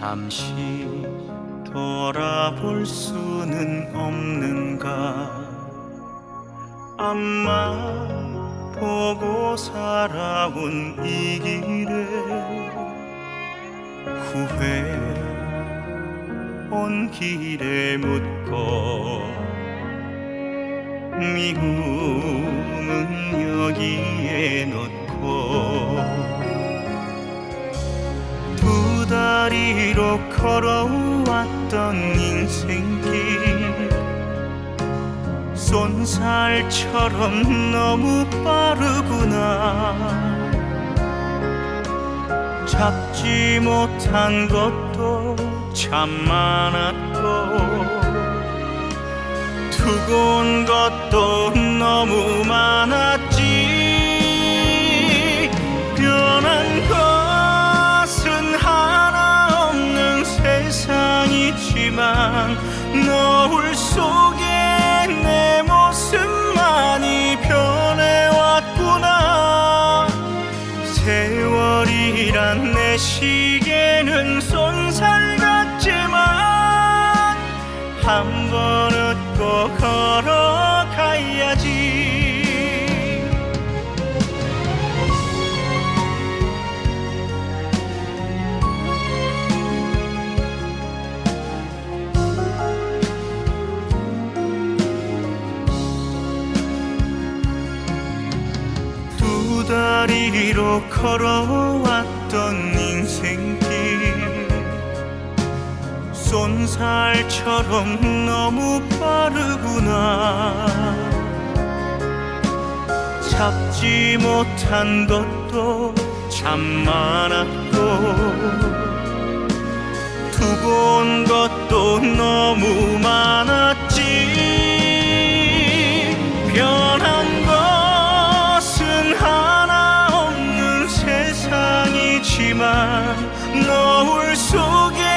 잠시 돌아볼 수는 없는가. 앞만 보고 살아온 이 길에 후회 온 길에 묻고 미움은 여기에 놓 두 다리로 걸어왔던 인생길. 쏜살처럼 너무 빠르구나. 잡지 못한 것도 참 많았고 두고 온 것도 노을 속에 내 모습만이 변해왔구나. 세월이란 내 시계는 쏜살 다리로 걸어왔던 인생길. 쏜살처럼 너무 빠르구나. 잡지 못한 것도 참 많았고 노을 속에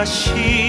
다시